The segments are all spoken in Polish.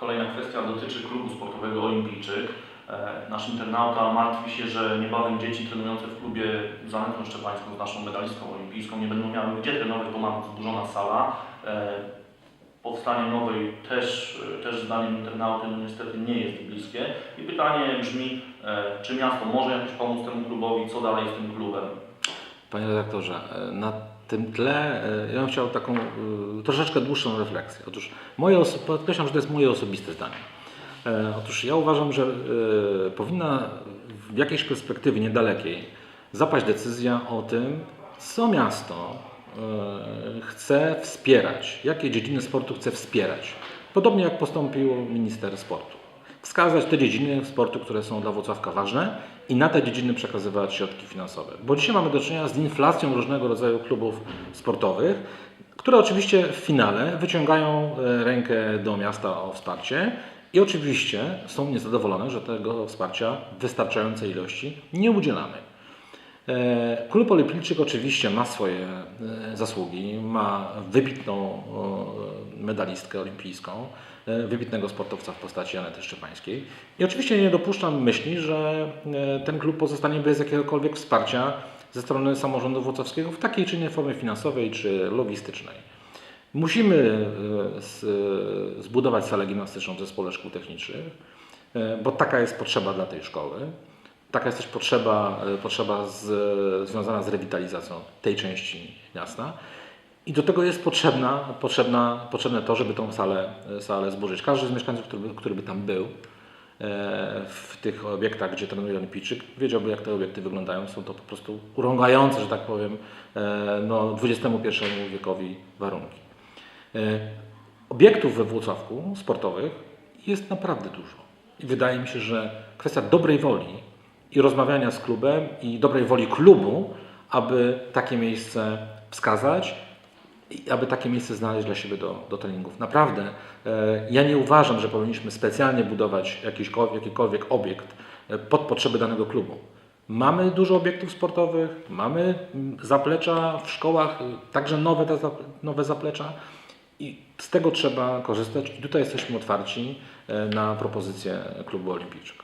Kolejna kwestia dotyczy klubu sportowego Olimpijczyk. E, Nasz internauta martwi się, że niebawem dzieci trenujące w klubie z Anetą Szczepańską, z naszą medalistką olimpijską, nie będą miały gdzie trenować, bo mamy zburzona sala. E, Powstanie nowej też, też zdaniem internauty no niestety nie jest bliskie. I pytanie brzmi, e, czy miasto może jakoś pomóc temu klubowi, co dalej z tym klubem? Panie redaktorze, na tym tle e, ja bym chciał taką e, troszeczkę dłuższą refleksję. Otóż moje podkreślam, że to jest moje osobiste zdanie. E, Otóż ja uważam, że powinna w jakiejś perspektywie niedalekiej zapaść decyzja o tym, co miasto chce wspierać, jakie dziedziny sportu chce wspierać. Podobnie jak postąpił minister sportu. Wskazać te dziedziny sportu, które są dla Włocławka ważne i na te dziedziny przekazywać środki finansowe. Bo dzisiaj mamy do czynienia z inflacją różnego rodzaju klubów sportowych, które oczywiście w finale wyciągają e, rękę do miasta o wsparcie i oczywiście są niezadowolone, że tego wsparcia w wystarczającej ilości nie udzielamy. E, Klub Olimpijczyk oczywiście ma swoje e, zasługi, ma wybitną medalistkę olimpijską, wybitnego sportowca w postaci Anety Szczepańskiej. I oczywiście nie dopuszczam myśli, że e, ten klub pozostanie bez jakiegokolwiek wsparcia ze strony samorządu włocławskiego w takiej czy innej formie finansowej czy logistycznej. Musimy e, zbudować salę gimnastyczną w zespole szkół technicznych, e, bo taka jest potrzeba dla tej szkoły. Taka jest też potrzeba, e, potrzeba z, związana z rewitalizacją tej części miasta. I do tego jest potrzebna, potrzebna, potrzebne to, żeby tą salę, salę zburzyć. Każdy z mieszkańców, który który by tam był, e, w tych obiektach, gdzie trenuje Olimpijczyk, wiedziałby, jak te obiekty wyglądają. Są to po prostu urągające, że tak powiem, e, no, XXI wiekowi warunki. E, Obiektów we Włocławku sportowych jest naprawdę dużo. I wydaje mi się, że kwestia dobrej woli i rozmawiania z klubem i dobrej woli klubu, aby takie miejsce wskazać aby takie miejsce znaleźć dla siebie do, do treningów. Naprawdę, e, ja nie uważam, że powinniśmy specjalnie budować jakiśkolwiek, jakikolwiek obiekt e, pod potrzeby danego klubu. Mamy dużo obiektów sportowych, mamy mm, zaplecza w szkołach, y, także nowe, te nowe zaplecza i z tego trzeba korzystać i tutaj jesteśmy otwarci e, na propozycję klubu olimpijczyk.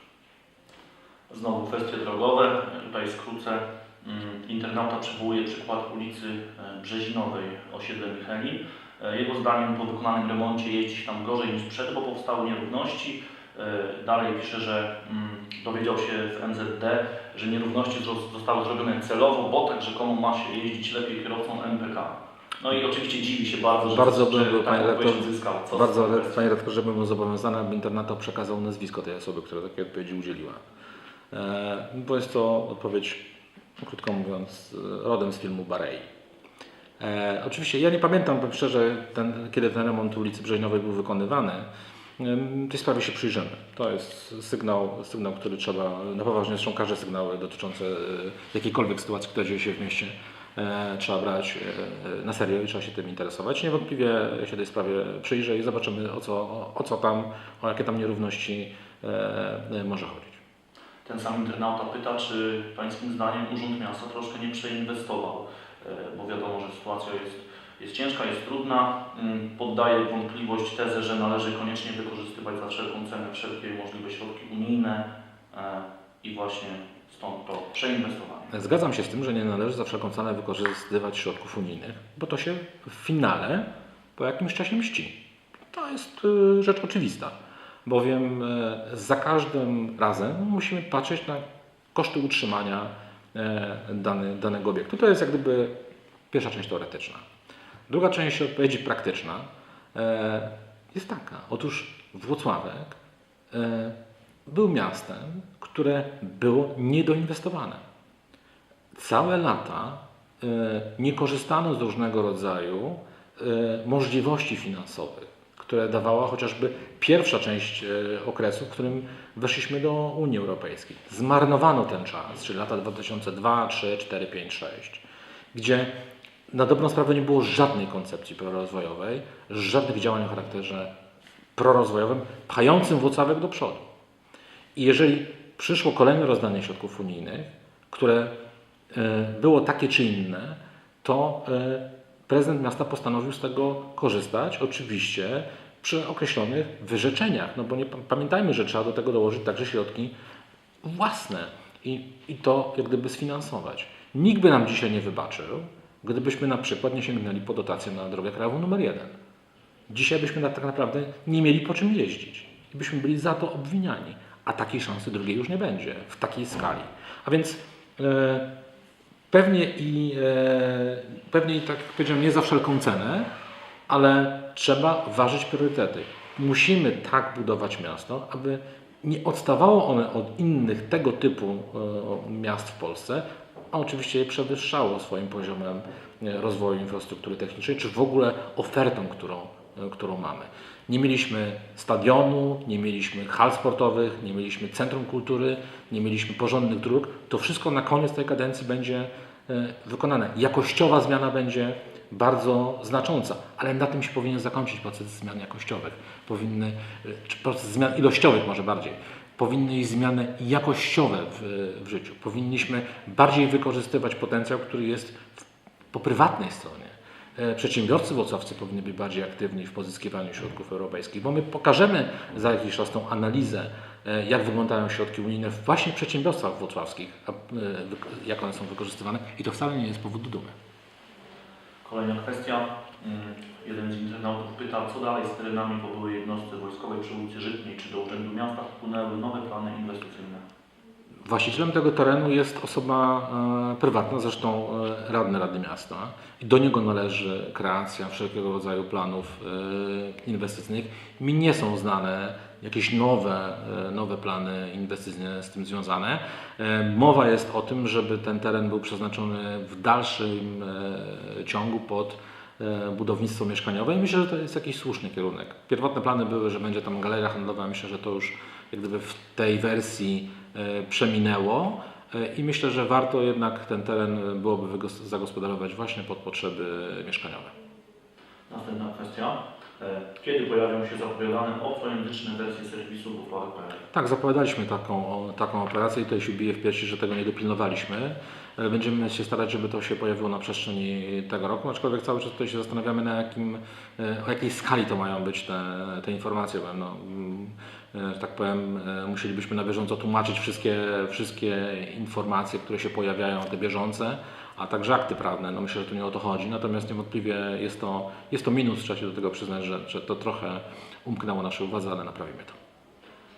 Znowu kwestie drogowe. Tutaj skrócę. Mm, Internauta przywołuje przykład ulicy e, Brzezinowej, osiedle Micheli. E, Jego zdaniem po wykonanym remoncie jeździ się tam gorzej niż przed, bo powstały nierówności. E, Dalej pisze, że mm, dowiedział się w NZD, że nierówności zostały zrobione celowo, bo tak rzekomo ma się jeździć lepiej kierowcą MPK. No i oczywiście dziwi się bardzo, że, Bardzo bym był, panie redaktor, uzyskał. Co Bardzo, panie redaktorze, bym był zobowiązany, aby internata przekazał nazwisko tej osoby, która takiej odpowiedzi udzieliła. E, bo jest to odpowiedź, krótko mówiąc, e, rodem z filmu Barei. E, oczywiście ja nie pamiętam, powiem szczerze, ten, kiedy ten remont ulicy Brzeźnowej był wykonywany. Em, Tej sprawie się przyjrzymy. To jest sygnał, sygnał, który trzeba, na poważnie zresztą każde sygnały dotyczące e, jakiejkolwiek sytuacji, która dzieje się w mieście, e, trzeba brać e, na serio i trzeba się tym interesować. Niewątpliwie się tej sprawie przyjrzę i zobaczymy o co, o, o co tam, o jakie tam nierówności e, e, może chodzić. Ten sam internauta pyta, czy Pańskim zdaniem Urząd Miasta troszkę nie przeinwestował, e, bo wiadomo, że sytuacja jest, jest ciężka, jest trudna. Mm, Poddaje wątpliwość tezę, że należy koniecznie wykorzystywać za wszelką cenę wszelkie możliwe środki unijne e, i właśnie stąd to przeinwestowanie. Zgadzam się z tym, że nie należy za wszelką cenę wykorzystywać środków unijnych, bo to się w finale po jakimś czasie mści. To jest y, rzecz oczywista, bowiem e, za każdym razem musimy patrzeć na koszty utrzymania e, dany, danego obiektu. To jest jak gdyby pierwsza część teoretyczna. Druga część odpowiedzi praktyczna e, jest taka. Otóż Włocławek był miastem, które było niedoinwestowane całe lata nie korzystano z różnego rodzaju możliwości finansowych, które dawała chociażby pierwsza część e, okresu, w którym weszliśmy do Unii Europejskiej. Zmarnowano ten czas, czyli lata 2002, 3, 4, 5, 6, gdzie na dobrą sprawę nie było żadnej koncepcji prorozwojowej, żadnych działań o charakterze prorozwojowym, pchającym Włocławek do przodu. I jeżeli przyszło kolejne rozdanie środków unijnych, które e, było takie czy inne, to e, prezydent miasta postanowił z tego korzystać. Oczywiście przy określonych wyrzeczeniach. No bo nie, pamiętajmy, że trzeba do tego dołożyć także środki własne i, i to jak gdyby sfinansować. Nikt by nam dzisiaj nie wybaczył, gdybyśmy na przykład nie sięgnęli po dotację na drogę krajową numer jeden. Dzisiaj byśmy tak naprawdę nie mieli po czym jeździć i byśmy byli za to obwiniani, a takiej szansy drugiej już nie będzie w takiej skali. A więc e, pewnie i e, pewnie i tak jak powiedziałem, nie za wszelką cenę, ale trzeba ważyć priorytety. Musimy tak budować miasto, aby nie odstawało one od innych tego typu e, miast w Polsce, a oczywiście je przewyższało swoim poziomem e, rozwoju infrastruktury technicznej, czy w ogóle ofertą, którą, którą mamy. Nie mieliśmy stadionu, nie mieliśmy hal sportowych, nie mieliśmy centrum kultury, nie mieliśmy porządnych dróg. To wszystko na koniec tej kadencji będzie e, wykonane. Jakościowa zmiana będzie bardzo znacząca, ale na tym się powinien zakończyć proces zmian jakościowych. Powinny, e, czy proces zmian ilościowych może bardziej. Powinny iść zmiany jakościowe w, w życiu. Powinniśmy bardziej wykorzystywać potencjał, który jest w, po prywatnej stronie. E, Przedsiębiorcy włocławscy powinni być bardziej aktywni w pozyskiwaniu środków europejskich, bo my pokażemy za jakiś czas tą analizę, e, jak wyglądają środki unijne właśnie w przedsiębiorstwach włocławskich, e, jak one są wykorzystywane i to wcale nie jest powód do dumy. Kolejna kwestia. Mm, Jeden z internautów pyta, co dalej z terenami po byłej jednostce wojskowej przy ulicy Żytniej? Czy do Urzędu Miasta wpłynęły nowe plany inwestycyjne? Właścicielem tego terenu jest osoba e, prywatna, zresztą e, radny Rady Miasta. I do niego należy kreacja wszelkiego rodzaju planów e, inwestycyjnych. Mi nie są znane jakieś nowe, nowe plany inwestycyjne z tym związane. Mowa jest o tym, żeby ten teren był przeznaczony w dalszym ciągu pod budownictwo mieszkaniowe i myślę, że to jest jakiś słuszny kierunek. Pierwotne plany były, że będzie tam galeria handlowa, myślę, że to już jak gdyby w tej wersji przeminęło e, i myślę, że warto jednak ten teren byłoby zagospodarować właśnie pod potrzeby mieszkaniowe. Następna kwestia. E, Kiedy pojawią się zapowiadane obcojęzyczne wersje serwisu Bufary.pl? Tak, zapowiadaliśmy taką, taką operację i tutaj się bije w piersi, że tego nie dopilnowaliśmy. E, Będziemy się starać, żeby to się pojawiło na przestrzeni tego roku, aczkolwiek cały czas tutaj się zastanawiamy na jakim, e, o jakiej skali to mają być te, te informacje, bo no, mm, e, że tak powiem, e, musielibyśmy na bieżąco tłumaczyć wszystkie, wszystkie informacje, które się pojawiają, te bieżące, a także akty prawne. No myślę, że tu nie o to chodzi, natomiast niewątpliwie jest to, jest to minus, trzeba się do tego przyznać, że, że to trochę umknęło naszej uwadze, ale naprawimy to.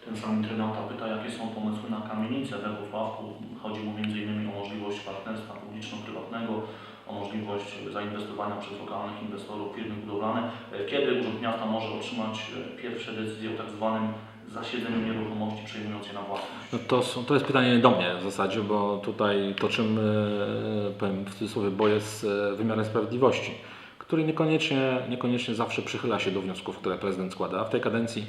Ten sam internauta pyta, jakie są pomysły na kamienicę we Włocławku. Chodzi mu m.in. o możliwość partnerstwa publiczno-prywatnego, o możliwość zainwestowania przez lokalnych inwestorów firmy budowlane. E, Kiedy Urząd Miasta może otrzymać e, pierwsze decyzje o tak zwanym zasiedzeniu nieruchomości przejmującej na własność? No to, są, to jest pytanie do mnie w zasadzie, bo tutaj toczymy, e, powiem w cudzysłowie, boje z e, wymiarem sprawiedliwości, który niekoniecznie, niekoniecznie zawsze przychyla się do wniosków, które prezydent składa. W tej kadencji,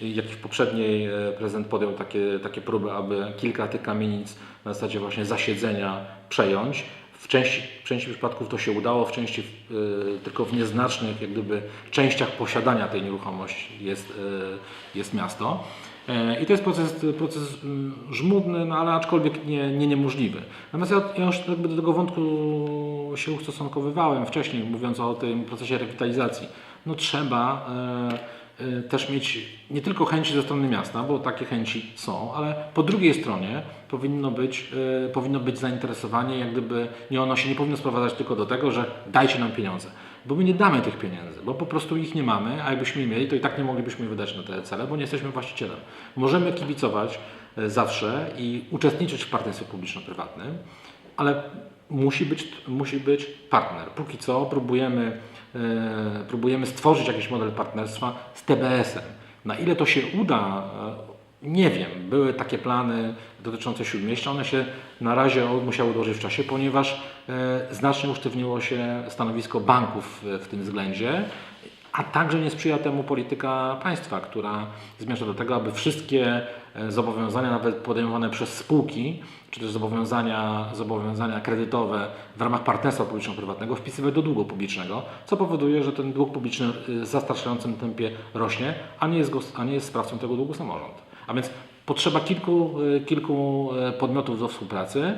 jak i w poprzedniej, e, prezydent podjął takie, takie próby, aby kilka tych kamienic na zasadzie właśnie zasiedzenia przejąć. W części, w części przypadków to się udało, w części e, tylko w nieznacznych jak gdyby, częściach posiadania tej nieruchomości jest, e, jest miasto. E, I to jest proces, proces mm, żmudny, no ale aczkolwiek nie, nie niemożliwy. Natomiast ja, ja już jakby do tego wątku się ustosunkowywałem wcześniej, mówiąc o tym procesie rewitalizacji. No trzeba też mieć nie tylko chęci ze strony miasta, bo takie chęci są, ale po drugiej stronie powinno być, e, powinno być zainteresowanie, jak gdyby nie ono się nie powinno sprowadzać tylko do tego, że dajcie nam pieniądze. Bo my nie damy tych pieniędzy, bo po prostu ich nie mamy, a jakbyśmy je mieli, to i tak nie moglibyśmy ich wydać na te cele, bo nie jesteśmy właścicielem. Możemy kibicować e, zawsze i uczestniczyć w partnerstwie publiczno-prywatnym, ale musi być, musi być partner. Póki co próbujemy, e, próbujemy stworzyć jakiś model partnerstwa z TBS-em. Na ile to się uda, e, nie wiem. Były takie plany dotyczące Śródmieścia. One się na razie musiały odłożyć w czasie, ponieważ e, znacznie usztywniło się stanowisko banków w, w tym względzie. A także nie sprzyja temu polityka państwa, która zmierza do tego, aby wszystkie e, zobowiązania, nawet podejmowane przez spółki, czy też zobowiązania, zobowiązania kredytowe w ramach partnerstwa publiczno-prywatnego wpisywać do długu publicznego, co powoduje, że ten dług publiczny w zastraszającym tempie rośnie, a nie jest, gos- a nie jest sprawcą tego długu samorząd. A więc potrzeba kilku, e, kilku e, podmiotów do współpracy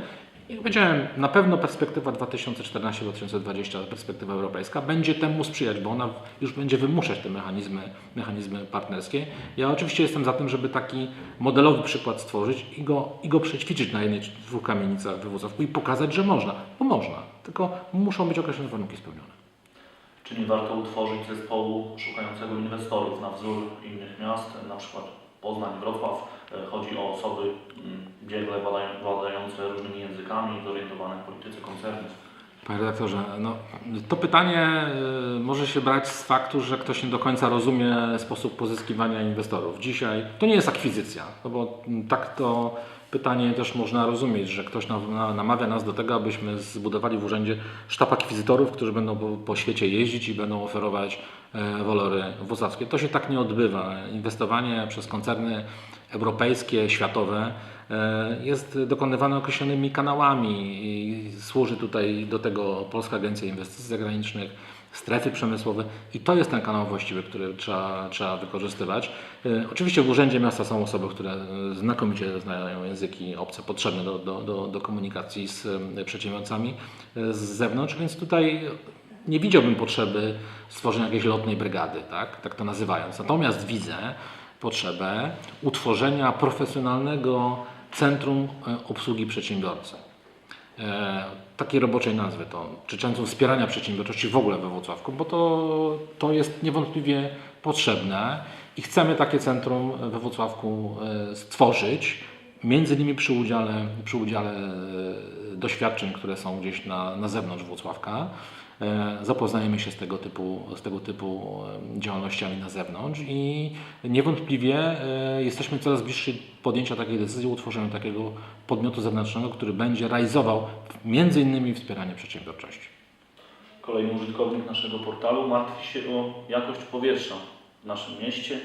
Jak powiedziałem, na pewno perspektywa 2014-2020, perspektywa europejska, będzie temu sprzyjać, bo ona już będzie wymuszać te mechanizmy, mechanizmy partnerskie. Ja oczywiście jestem za tym, żeby taki modelowy przykład stworzyć i go, i go przećwiczyć na jednej czy dwóch kamienicach Włocławku i pokazać, że można, bo można, tylko muszą być określone warunki spełnione. Czy nie warto utworzyć zespołu szukającego inwestorów na wzór innych miast, na przykład Poznań, Wrocław? E, Chodzi o osoby mm, biegle władające różnymi językami, zorientowane w polityce koncernów. Panie redaktorze, no, to pytanie y, może się brać z faktu, że ktoś nie do końca rozumie sposób pozyskiwania inwestorów. Dzisiaj to nie jest akwizycja, no bo tak to pytanie też można rozumieć, że ktoś nam- na- namawia nas do tego, abyśmy zbudowali w urzędzie sztab akwizytorów, którzy będą po, świecie jeździć i będą oferować e, walory włocławskie. To się tak nie odbywa. Inwestowanie przez koncerny europejskie, światowe jest dokonywane określonymi kanałami i służy tutaj do tego Polska Agencja Inwestycji Zagranicznych, strefy przemysłowe i to jest ten kanał właściwy, który trzeba, trzeba wykorzystywać. E, Oczywiście w Urzędzie Miasta są osoby, które e, znakomicie znają języki obce potrzebne do, do, do, do komunikacji z e, przedsiębiorcami e, z zewnątrz, więc tutaj nie widziałbym potrzeby stworzenia jakiejś lotnej brygady, tak, tak to nazywając. Natomiast widzę potrzebę utworzenia profesjonalnego centrum e, obsługi przedsiębiorcy. E, takiej roboczej nazwy to, czy centrum wspierania przedsiębiorczości w ogóle we Wrocławku, bo to, to jest niewątpliwie potrzebne i chcemy takie centrum we Wrocławku e, stworzyć, między innymi przy udziale, przy udziale doświadczeń, które są gdzieś na, na zewnątrz Wrocławka. E, Zapoznajemy się z tego typu, z tego typu e, działalnościami na zewnątrz i niewątpliwie e, jesteśmy coraz bliżsi podjęcia takiej decyzji, utworzenia takiego podmiotu zewnętrznego, który będzie realizował między innymi wspieranie przedsiębiorczości. Kolejny użytkownik naszego portalu martwi się o jakość powietrza w naszym mieście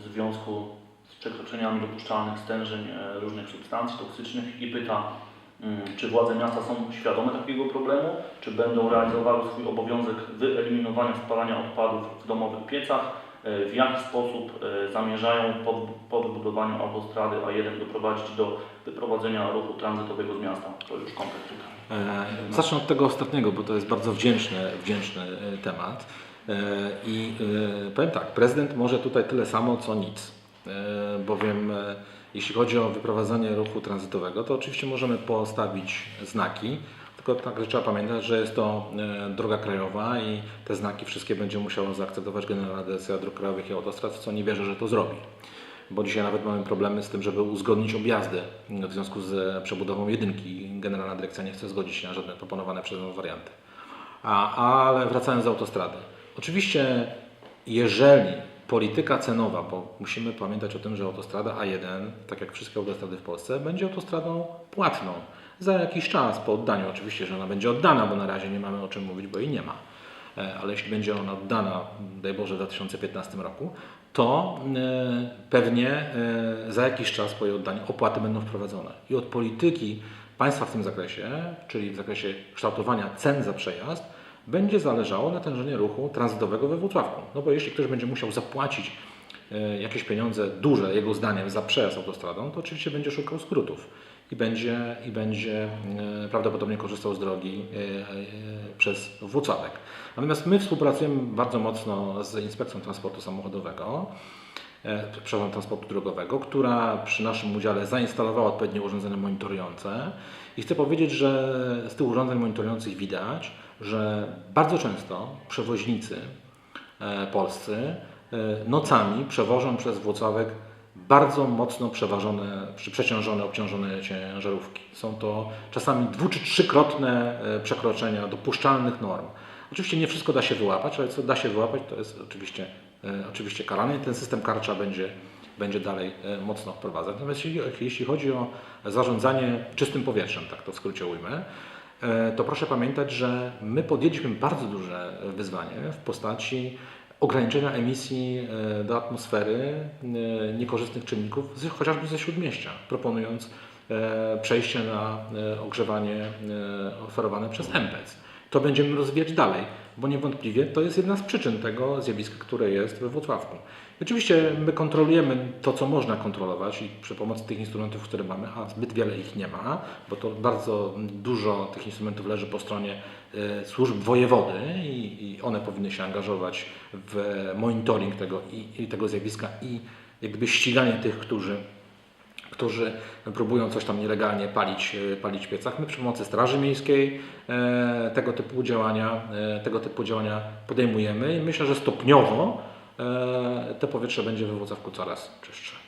w związku z przekroczeniami dopuszczalnych stężeń różnych substancji toksycznych i pyta, czy władze miasta są świadome takiego problemu, czy będą realizowały swój obowiązek wyeliminowania spalania odpadów w domowych piecach, e, w jaki sposób e, zamierzają po, po wybudowaniu autostrady A1 doprowadzić do wyprowadzenia ruchu tranzytowego z miasta. To już konkret. E, Zacznę od tego ostatniego, bo to jest bardzo wdzięczny, wdzięczny temat. I powiem tak, prezydent może tutaj tyle samo, co nic. Bowiem jeśli chodzi o wyprowadzanie ruchu tranzytowego, to oczywiście możemy postawić znaki, tylko także trzeba pamiętać, że jest to e, droga krajowa i te znaki wszystkie będzie musiała zaakceptować Generalna Dyrekcja Dróg Krajowych i Autostrad, co nie wierzę, że to zrobi bo dzisiaj nawet mamy problemy z tym, żeby uzgodnić objazdy w związku z przebudową jedynki. Generalna Dyrekcja nie chce zgodzić się na żadne proponowane przez nas warianty. A, ale wracając do autostrady. Oczywiście, jeżeli polityka cenowa, bo musimy pamiętać o tym, że autostrada A1, tak jak wszystkie autostrady w Polsce, będzie autostradą płatną. Za jakiś czas, po oddaniu oczywiście, że ona będzie oddana, bo na razie nie mamy o czym mówić, bo jej nie ma. E, Ale jeśli będzie ona oddana, daj Boże, w 2015 roku, to e, pewnie e, za jakiś czas po jej oddaniu opłaty będą wprowadzone. I od polityki państwa w tym zakresie, czyli w zakresie kształtowania cen za przejazd, będzie zależało natężenie ruchu tranzytowego we Wrocławku. No bo jeśli ktoś będzie musiał zapłacić e, jakieś pieniądze duże, jego zdaniem, za przejazd autostradą, to oczywiście będzie szukał skrótów i będzie, i będzie e, prawdopodobnie korzystał z drogi e, przez Włocławek. Natomiast my współpracujemy bardzo mocno z Inspekcją Transportu Samochodowego, przepraszam, transportu drogowego, która przy naszym udziale zainstalowała odpowiednie urządzenia monitorujące i chcę powiedzieć, że z tych urządzeń monitorujących widać, że bardzo często przewoźnicy e, polscy e, nocami przewożą przez Włocławek bardzo mocno przeważone, przeciążone, obciążone ciężarówki. Są to czasami dwu czy trzykrotne e, przekroczenia dopuszczalnych norm. Oczywiście nie wszystko da się wyłapać, ale co da się wyłapać, to jest oczywiście, oczywiście karane ten system karcza będzie, będzie dalej e, mocno wprowadzać. Natomiast jeśli, chodzi o zarządzanie czystym powietrzem, tak to w skrócie ujmę, e, to proszę pamiętać, że my podjęliśmy bardzo duże wyzwanie w postaci ograniczenia emisji e, do atmosfery niekorzystnych czynników, chociażby ze śródmieścia, proponując przejście na ogrzewanie oferowane przez MPEC. To będziemy rozwijać dalej. Bo niewątpliwie to jest jedna z przyczyn tego zjawiska, które jest we Włocławku. Oczywiście my kontrolujemy to, co można kontrolować i przy pomocy tych instrumentów, które mamy, a zbyt wiele ich nie ma, bo to bardzo dużo tych instrumentów leży po stronie e, służb wojewody i, one powinny się angażować w monitoring tego, i, tego zjawiska i jak gdyby ściganie tych, którzy którzy próbują coś tam nielegalnie palić, e, palić w piecach. My przy pomocy Straży Miejskiej e, tego typu działania, e, tego typu działania podejmujemy i myślę, że stopniowo to powietrze będzie we Włocławku coraz czystsze.